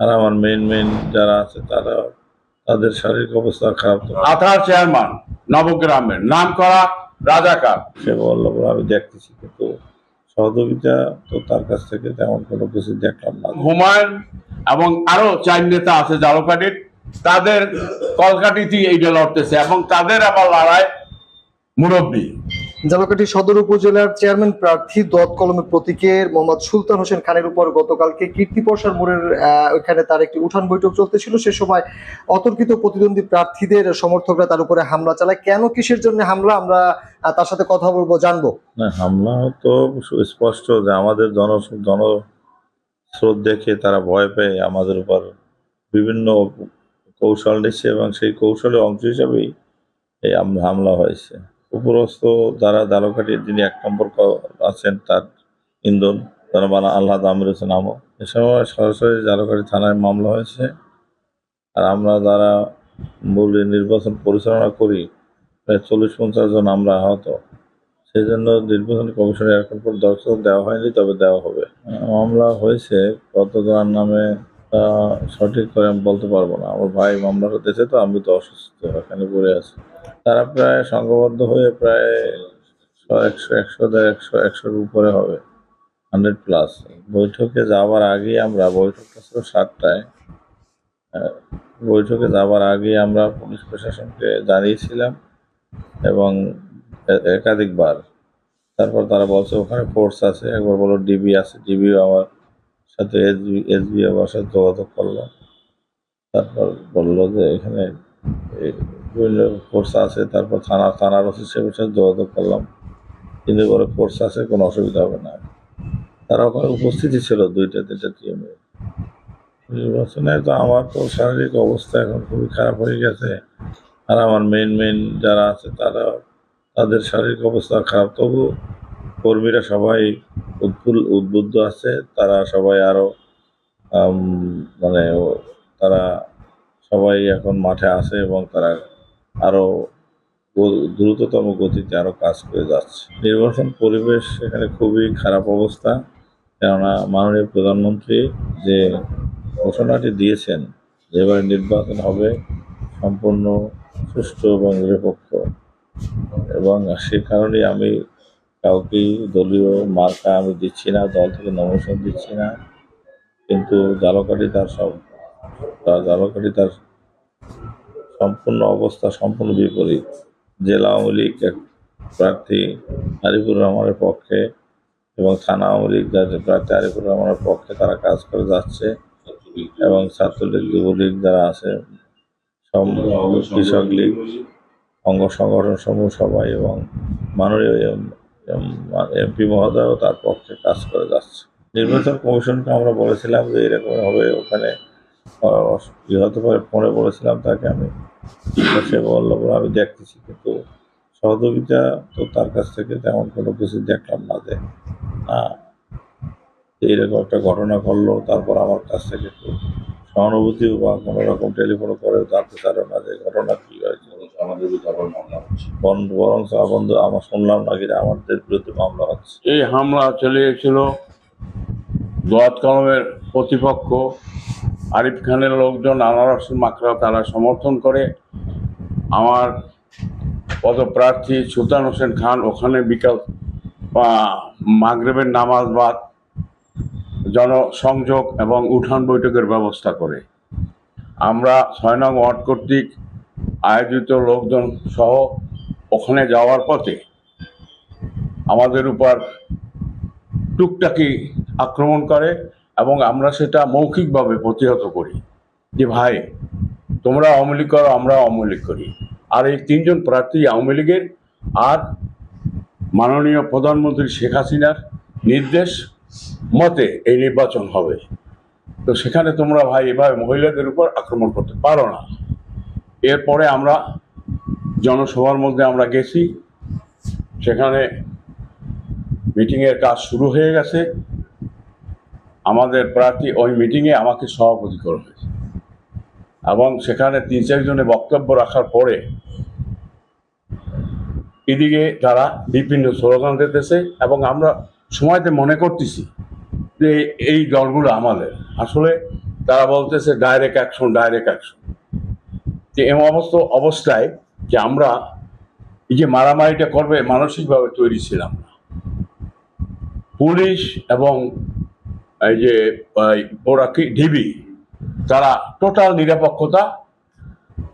আর আমার main main যারা আছে তারা তাদের শারীরিক অবস্থা খারাপ আথার চেয়ারম্যান নবগ্রামের নাম করা রাজাকার। সে বলল বলে আমি দেখতেছি কিন্তু সহযোগিতা তো তার কাছ থেকে তেমন কোনো কিছু দেখলাম না। হুমায়ুন এবং আরও চার নেতা আছে জালকাটির তাদের কলকাটিতেই এইটা লড়তেছে এবং তাদের আবার লড়াই মুরব্বী। জামাকাটি সদর উপজেলার চেয়ারম্যান প্রার্থী দত কলমে প্রতীকের মোহাম্মদ সুলতান হোসেন খানের উপর গতকালকে কীর্তি প্রসার মোড়ের ওইখানে তার একটি উঠান বৈঠক চলতেছিল। সে সময় অতর্কিত প্রতিদ্বন্দ্বী প্রার্থীদের সমর্থকরা তার উপরে হামলা চালায়। কেন কিসের জন্য হামলা? আমরা তার সাথে কথা বলব, জানব। হামলা তো স্পষ্ট যে আমাদের জন, জনস্রোত দেখে তারা ভয় পেয়ে আমাদের উপর বিভিন্ন কৌশল নিচ্ছে এবং সেই কৌশলের অংশ হিসাবেই এই হামলা হয়েছে। উপরস্থ যারা দালকাঠির যিনি এক নম্বর আছেন, তার ইন্ধন তারা বানা আল্লাহ আমির হোসেন আমো এ সময় সরাসরি জালকাঠি থানায় মামলা হয়েছে। আর আমরা যারা মূল নির্বাচন পরিচালনা করি, প্রায় চল্লিশ পঞ্চাশ জন আমরা আহত। সেই জন্য নির্বাচন কমিশনের এখন পর দর্শক দেওয়া হয়নি, তবে দেওয়া হবে। মামলা হয়েছে কতজনের নামে সঠিক করে আমি বলতে পারব না। আমার ভাই মামলাটা দিয়েছে তো, আমি তো অসুস্থ, এখানে পড়ে আছি। তারা প্রায় সংঘবদ্ধ হয়ে প্রায় একশো একশো, দেড় একশো, একশোর উপরে হবে, হান্ড্রেড প্লাস। বৈঠকে যাওয়ার আগে আমরা, বৈঠকটা ছিল সাতটায় বৈঠকে যাওয়ার আগে আমরা পুলিশ প্রশাসনকে জানিয়েছিলাম এবং একাধিকবার। তারপর তারা বলছে, ওখানে ফোর্স আছে। একবার বলল ডিবি আছে। ডিবিও আমার সাথে এসবি এসবি আমার যোগাযোগ করল। তারপর বলল যে এখানে বিভিন্ন ফোর্স আছে, তারপর থানা, থানার ওসি সাহেবের সাথে যোগাযোগ করলাম। তিনি বলে কোর্স আছে, কোনো অসুবিধা হবে না। তারা ওখানে উপস্থিতি ছিল দুইটা, তিনটা টিমে নির্বাচনে তো আমার তো শারীরিক অবস্থা এখন খুবই খারাপ হয়ে গেছে। আর আমার মেন মেন যারা আছে তারা, তাদের শারীরিক অবস্থা খারাপ। তবু কর্মীরা সবাই উদ্বুল উদ্বুদ্ধ আছে, তারা সবাই আরও মানে তারা সবাই এখন মাঠে আছে এবং তারা আরও দ্রুততম গতিতে আরও কাজ করে যাচ্ছে। নির্বাচন পরিবেশ এখানে খুবই খারাপ অবস্থা, কেননা মাননীয় প্রধানমন্ত্রী যে ঘোষণাটি দিয়েছেন যে নির্বাচন হবে সম্পূর্ণ সুষ্ঠু এবং নিরপেক্ষ, এবং সে কারণে আমি কাউকেই দলীয় মার্কা আমি দিচ্ছি না, দল থেকে নমিনেশন দিচ্ছি না। কিন্তু জালকাঠি তার সব, তার জালকাঠি তার সম্পূর্ণ অবস্থা সম্পূর্ণ বিপরীত। জেলা আওয়ামী লীগ এক প্রার্থী আরিফুর রহমানের পক্ষে এবং থানা আওয়ামী লীগ যাদের প্রার্থী আরিফুর রহমানের পক্ষে তারা কাজ করে যাচ্ছে এবং ছাত্রলীগ, যুবলীগ যারা আছে, সব কৃষক লীগ, অঙ্গ সংগঠন সমূহ সবাই এবং মাননীয় এমপি মহোদয়ও তার পক্ষে কাজ করে যাচ্ছে। নির্বাচন কমিশনকে আমরা বলেছিলাম যে এরকম হবে ওখানে আহ, ই হতে পারে ফোনে বলেছিলাম তাকে আমি। সে বলল বলে আমি দেখতেছি। কিন্তু সহযোগিতা তো তার কাছ থেকে তেমন কোনো কিছু দেখলাম না যে এরকম একটা ঘটনা করল তারপর আমার কাছ থেকে একটু সহানুভূতিও বা কোনো রকম টেলিফোন করে জানতে চারো না যে ঘটনা কি হয়েছে। আমাদের বিরুদ্ধে মামলা হচ্ছে। বরং বন্ধু, আমার শুনলাম নাকি আমাদের বিরুদ্ধে মামলা হচ্ছে। এই হামলা চলে গেছিল দোয়াত কলমের প্রতিপক্ষ আরিফ খানের লোকজন, আনারস মাকড়া তারা সমর্থন করে। আমার পদপ্রার্থী সুলতান হোসেন খান ওখানে বিকাল মাগরেবের নামাজ বাদ জনসংযোগ এবং উঠান বৈঠকের ব্যবস্থা করে। আমরা ছয় নং ওয়ার্ড কর্তৃক আয়োজিত লোকজন সহ ওখানে যাওয়ার পথে আমাদের উপর টুকটাকি আক্রমণ করে এবং আমরা সেটা মৌখিকভাবে প্রতিহত করি যে ভাই, তোমরা আওয়ামী লীগ করো, আমরা আওয়ামী লীগ করি। আর এই তিনজন প্রার্থী আওয়ামী লীগের আর মাননীয় প্রধানমন্ত্রী শেখ হাসিনার নির্দেশ মতে এই নির্বাচন হবে। তো সেখানে তোমরা ভাই, এভাবে মহিলাদের উপর আক্রমণ করতে পারো না। এরপরে আমরা জনসভার মধ্যে আমরা গেছি। সেখানে মিটিংয়ের কাজ শুরু হয়ে গেছে। আমাদের প্রার্থী ওই মিটিংয়ে আমাকে সভাপতি করা হয়েছে। এবং সেখানে তিন চারজনে বক্তব্য রাখার পরে এদিকে তারা বিভিন্ন স্লোগান দিতেছে এবং আমরা সময়তে মনে করতেছি যে এই দলগুলো আমাদের। আসলে তারা বলতেছে ডাইরেক্ট অ্যাকশন ডাইরেক্ট অ্যাকশন যে অবস্থা, অবস্থায় যে আমরা এই যে মারামারিটা করবে, মানসিকভাবে তৈরি ছিলাম না। পুলিশ এবং এই যে ওরা কি, ডিবি, তারা টোটাল নিরাপক্ষতা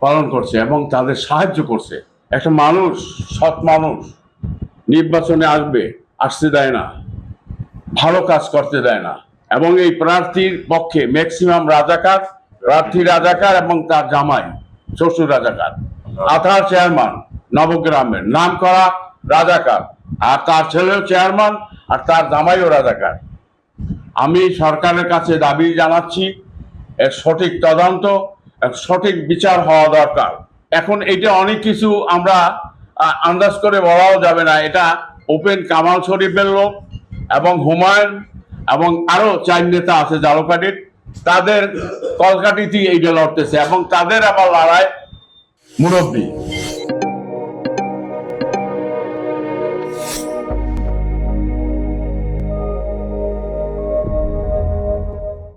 পালন করছে এবং তাদের সাহায্য করছে। একটা মানুষ, সৎ মানুষ, নির্বাচনে আসবে, আসতে দেয় না, ভালো কাজ করতে দেয় না। এবং এই প্রার্থীর পক্ষে ম্যাক্সিমাম রাজাকার প্রার্থী রাজাকার এবং তার জামাই। শ্বশুর রাজাকার। আধার চেয়ারম্যান নবগ্রামের। নাম করা রাজাকার। আর তার ছেলেও চেয়ারম্যান আর তার জামাইও রাজাকার। আমি সরকারের কাছে দাবি জানাচ্ছি, এর সঠিক তদন্ত সঠিক বিচার হওয়া দরকার। এখন এটা অনেক কিছু আমরা আন্দাজ করে বলাও যাবে না। এটা ওপেন কামাল শরীফের লোক এবং হুমায়ুন এবং আরও চার নেতা আছে জালকাটির তাদের কলকাটিতেই এইটা লড়তেছে এবং তাদের আবার লড়াই মুরব্বী।